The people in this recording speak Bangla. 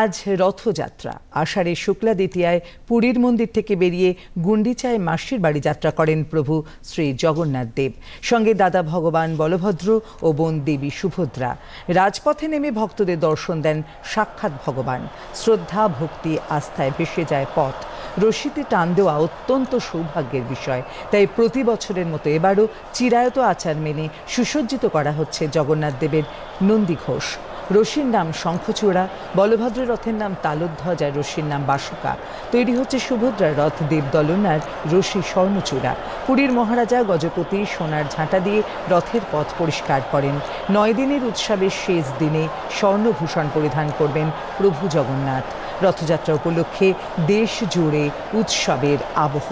আজ রথযাত্রা। আষাঢ়ে শুক্লা দ্বিতীয়ায় পুরীর মন্দির থেকে বেরিয়ে গুন্ডিচায় মাসির বাড়ি যাত্রা করেন প্রভু শ্রী জগন্নাথ দেব। সঙ্গে দাদা ভগবান বলভদ্র ও বোন দেবী সুভদ্রা। রাজপথে নেমে ভক্তদের দর্শন দেন সাক্ষাৎ ভগবান। শ্রদ্ধা, ভক্তি, আস্থায় ভেসে যায় পথ। রশিতে টান দেওয়া অত্যন্ত সৌভাগ্যের বিষয়। তাই প্রতি বছরের মতো এবারও চিরায়ত আচার মেনে সুসজ্জিত করা হচ্ছে জগন্নাথ দেবের নন্দী ঘোষ। রশির নাম শঙ্খচূড়া বলভদ্র রথের নাম তালধ্বজ, আর রশির নাম বাসুকা। তৈরি হচ্ছে সুভদ্রার রথ, দেবদলন আর রশি স্বর্ণচূড়া। পুরীর মহারাজা গজপতি সোনার ঝাঁটা দিয়ে রথের পথ পরিষ্কার করেন। নয় দিনের উৎসবের শেষ দিনে স্বর্ণভূষণ পরিধান করবেন প্রভু জগন্নাথ। রথযাত্রা উপলক্ষে দেশ জুড়ে উৎসবের আবহ।